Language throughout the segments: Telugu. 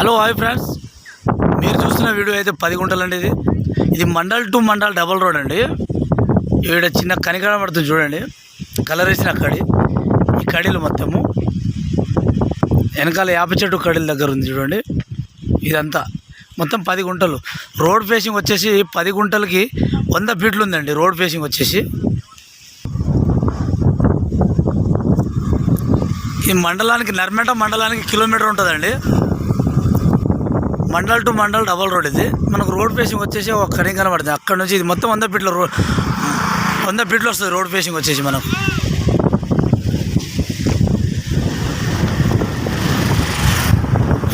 Hello hi friends. మీరు చూస్తున్న వీడియో అయితే పది గుంటలు అండి ఇది. ఇది mandal to mandal double road అండి. ఈడ చిన్న కనికడ పడుతుంది చూడండి. కలర్ వేసిన కడి. ఈ కడీలు మొత్తము. వెనకాల యాప చెట్టు కడీల దగ్గర ఉంది చూడండి. ఇదంతా. మొత్తం పది గుంటలు. రోడ్ ఫేసింగ్ వచ్చేసి పది గుంటలకి వంద ఫీట్లు ఉందండి రోడ్ ఫేసింగ్ వచ్చేసి. ఈ మండలానికి నర్మేట మండలానికి కిలోమీటర్ ఉంటుందండి. Mandal to mandal double road ఇది. మనకు రోడ్ ఫేసింగ్ వచ్చేసి ఒక కడియం కనబడుతుంది. అక్కడ నుంచి ఇది మొత్తం వంద ఫీట్ల రోడ్ వంద ఫీట్లు వస్తుంది రోడ్ ఫేసింగ్ వచ్చేసి మనకు.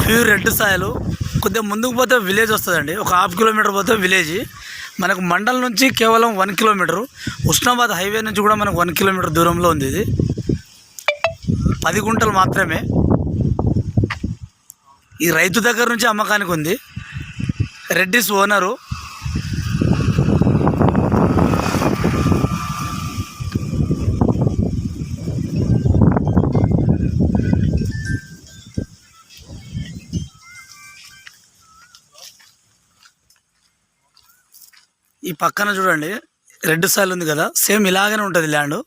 ఫ్యూ రెడ్ సాయలు. కొద్దిగా ముందుకు పోతే విలేజ్ వస్తుందండి. ఒక హాఫ్ కిలోమీటర్ పోతే విలేజ్ మనకు మండల్ నుంచి కేవలం వన్ కిలోమీటరు ఉస్నాబాద్ హైవే నుంచి కూడా మనకు వన్ కిలోమీటర్ దూరంలో ఉంది ఇది. పది గుంటలు మాత్రమే. ఈ రైతు దగ్గర నుంచి అమ్మకానికి ఉంది. రెడ్డిస్ ఓనరు. ఈ పక్కన చూడండి రెడ్ సాయిల్ ఉంది కదా సేమ్ ఇలాగనే ఉంటుంది ల్యాండ్.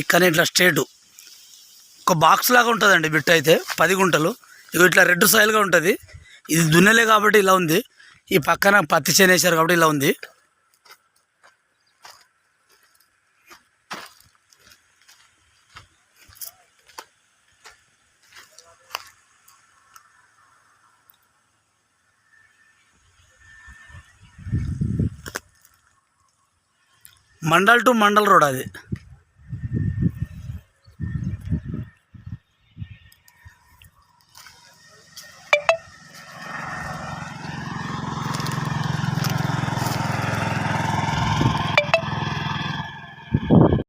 ఇక్కడ ఇట్లా స్ట్రేటు. ఒక బాక్స్ లాగా ఉంటుందండి బిట్ అయితే పది గుంటలు. ఇక ఇట్లా రెడ్ సాయిల్గా ఉంటుంది. ఇది దున్నలే కాబట్టి ఇలా ఉంది. ఈ పక్కన పత్తి చేను వేశారు కాబట్టి ఇలా ఉంది. మండల్ టు మండల్ రోడ్ అది.